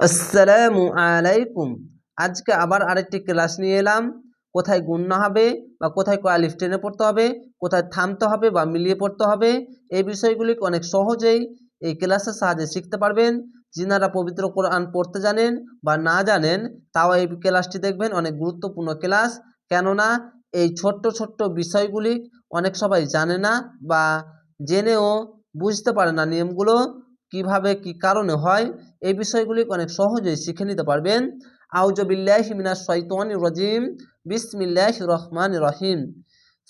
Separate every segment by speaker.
Speaker 1: আসসালামু আলাইকুম। আজকে আবার আরেকটি ক্লাস নিয়ে এলাম। কোথায় গুণনা হবে বা কোথায় কোয়ালিফ টেনে পড়তে হবে, কোথায় থামতে হবে বা মিলিয়ে পড়তে হবে, এই বিষয়গুলি অনেক সহজেই এই ক্লাসের সাহায্যে শিখতে পারবেন। যিনারা পবিত্র কোরআন পড়তে জানেন বা না জানেন, তাও এই ক্লাসটি দেখবেন। অনেক গুরুত্বপূর্ণ ক্লাস। কেননা এই ছোট্ট ছোট্ট বিষয়গুলি অনেক সবাই জানে না বা জেনেও বুঝতে পারে না নিয়মগুলো। কীভাবে, কি কারণে হয়, এই বিষয়গুলি অনেক সহজেই শিখে নিতে পারবেন। আউজবিল্লাহ মিনাশ শৈতানির রাজিম। বিসমিল্লাহ রহমান রহিম।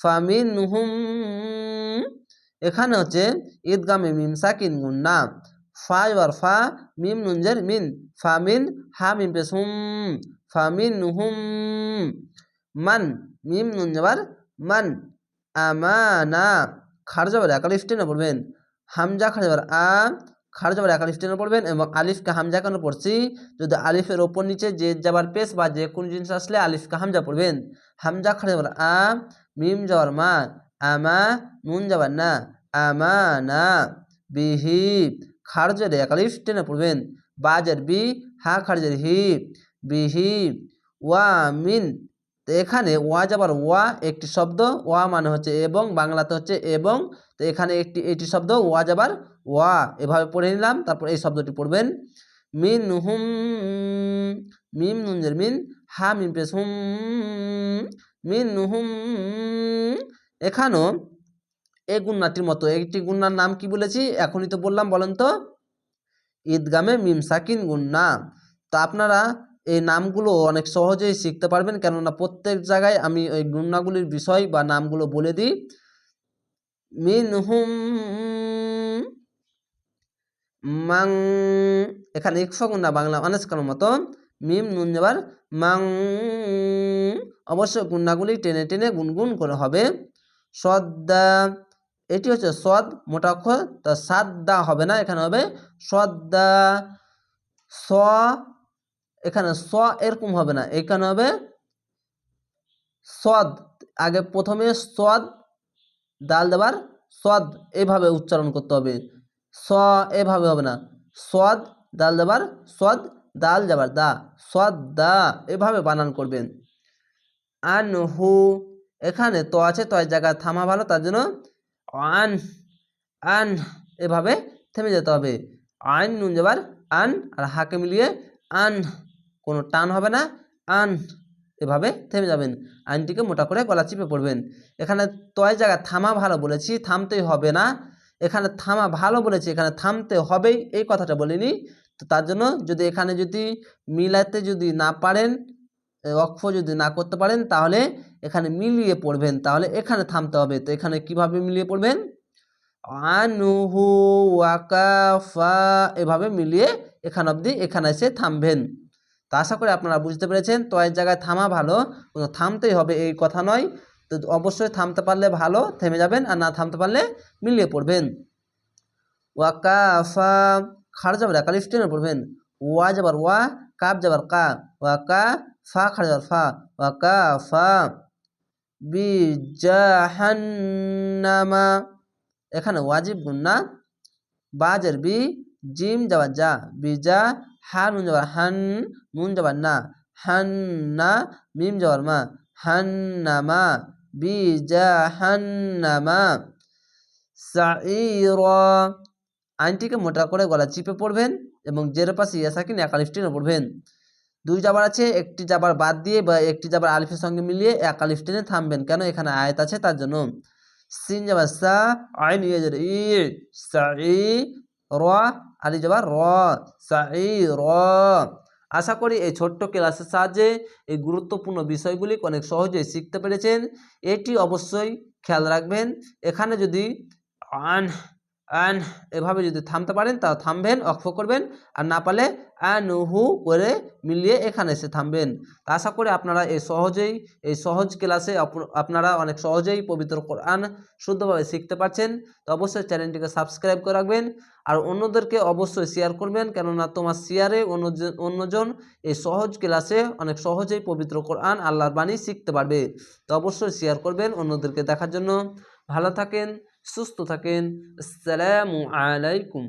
Speaker 1: ফামিন নুহুম এখানে হচ্ছে ঈদগামে মিম সাকিন গুন্না ফা আর ফা, মিম নুনজের মিন। ফামিন, হা মিম পেশ হুম। ফামিন নুহুম মান, মিম নুন যাবার মান। আমানা, খার যাবার একালিফ টেনে পড়বেন। হামজা খার আ খার যাবার একালিফ টেনে পড়বেন এবং আলিফকে হামজা কেন পড়ছি? যদি আলিফের ওপর নিচে যে যাবার পেশ বা যে কোন জিনিস আসলে আলিফকে হামজা পড়বেন। হামজা খার যাবার আ, মিম যাবার মা, আমা, নুন যাবার না, আমা, না, বিহি খারজের একালিফ টেনে পড়বেন। বাজের বি, হা খারজের হি, বিহি, ওয়া, মিন তো এখানে ওয়া যাবার ওয়া একটি শব্দ, ওয়া মানে হচ্ছে এবং, বাংলাতে হচ্ছে এবং। তো এখানে একটি, এটি শব্দ, ওয়া যাবার ওয়া। এভাবে পড়ে নিলাম, তারপর এই শব্দটি পড়বেন। মিন হুম, মিম নুনজের মিন, হা মিম পেশ হুম, মিন হুম। এখানেও এই গুন্নাটির মতো, একটি গুন্নার নাম কি বলেছি? এখনই তো বললাম, বলেন তো। ঈদগামে মিম সাকিন গুন্না তো আপনারা এই নামগুলো অনেক সহজেই শিখতে পারবেন। কেননা প্রত্যেক জায়গায় আমি ওই গুন্নাগুলির বিষয় বা নামগুলো বলে দিই। মিন হুম মাং এখানে একশো গুন্না বাংলা অনেস্কার মতো। মিম নুন যাবার মাং অবশ্যই গুন্নাগুলি টেনে টেনে গুনগুন করে হবে। সদ্দা এটি হচ্ছে সদ মোটা অক্ষর, তা সাদ্দা হবে না, এখানে হবে সদ্দা স এখানে স এরকম হবে না, এখানে হবে সদ, আগে প্রথমে সদ, ডাল দেবার সদ, এভাবে উচ্চারণ করতে হবে, স এভাবে হবে না, সদ, ডাল দেবার সদ দাল যাবার দা, সদ, দা, এভাবে বানান করবেন। আন হু এখানে তো আছে, তো জায়গায় থামা ভালো, তার জন্য আন আন এভাবে থেমে যেতে হবে। আইন নুন যাবার আন, আর হাকে মিলিয়ে আন। কোনো টান হবে না, আন এভাবে থেমে যাবেন। আইনটিকে মোটা করে গলা চিপে পড়বেন। এখানে তয় জায়গায় থামা ভালো বলেছি, থামতেই হবে না। এখানে থামা ভালো বলেছি, এখানে থামতে হবেই, এই কথাটা বলিনি। তো তার জন্য যদি এখানে যদি মিলাতে যদি না পারেন অক্ষ যদি না করতে পারেন, তাহলে এখানে মিলিয়ে পড়বেন, তাহলে এখানে থামতে হবে। তো এখানে কীভাবে মিলিয়ে পড়বেন? আনুহু ওয়াকাফা, এভাবে মিলিয়ে এখান অবধি এখানে এসে থামবেন। তো আশা করি আপনারা বুঝতে পেরেছেন। তো এর জায়গায় থামা ভালো থামতেই হবে এই কথা নয়। তো অবশ্যই থামতে পারলে ভালো, থেমে যাবেন, আর না থামতে পারলে মিলিয়ে পড়বেন। ওয়াকাফা, খাড় যাবার একালিফ টেনে পড়বেন। ওয়া যাবার ওয়া কাপ যাবার কা। ওয়াকা ফা খাড় যাবার ফা। ওয়াকা ফা বিজাহান্নামা। এখানে ওয়াজিব গুন্না বাজের বি, জিম যাবার যা। বিজা হা নুন যাবার হান নুন যাবার না হান্না মিম যাবার মা হান্নামা বিজা বিজাহান্নামা সাইরা আইনটিকে মোটা করে গলা চিপে পড়বেন এবং জের পাশে ইয়াসাকিন একালিফটিনে পড়বেন দুই জাবার আছে একটি জাবার বাদ দিয়ে বা একটি জাবার আলিফের সঙ্গে মিলিয়ে এক আলিফ টেনে থামবেন কেন এখানে আয়াত আছে তার জন্য সিন যাবার সা আইন ইয়ে ই সা ই র আলি যাবার র সা ই র আশা করি এই ছোট্ট ক্লাসের সাহায্যে এই গুরুত্বপূর্ণ বিষয়গুলি অনেক সহজেই শিখতে পেরেছেন। এটি অবশ্যই খেয়াল রাখবেন। এখানে যদি আন আন এভাবে যদি থামতে পারেন তা থামবেন অক্ষ করবেন। আর না পারলে আনুহু করে মিলিয়ে এখানে এসে থামবেন। আশা করি আপনারা এই সহজেই, এই সহজ ক্লাসে আপনারা অনেক সহজেই পবিত্র কোরআন শুদ্ধভাবে শিখতে পারছেন। তো অবশ্যই চ্যানেলটিকে সাবস্ক্রাইব করে রাখবেন। আর অন্যদেরকে অবশ্যই শেয়ার করবেন, কেননা তোমার শেয়ারে অন্যজন অন্যজন এই সহজ ক্লাসে অনেক সহজেই পবিত্র কোরআন আল্লাহর বাণী শিখতে পারবে। তো অবশ্যই শেয়ার করবেন অন্যদেরকে দেখার জন্য। ভালো থাকেন, সুস্থ থাকেন। আসসালামু আলাইকুম।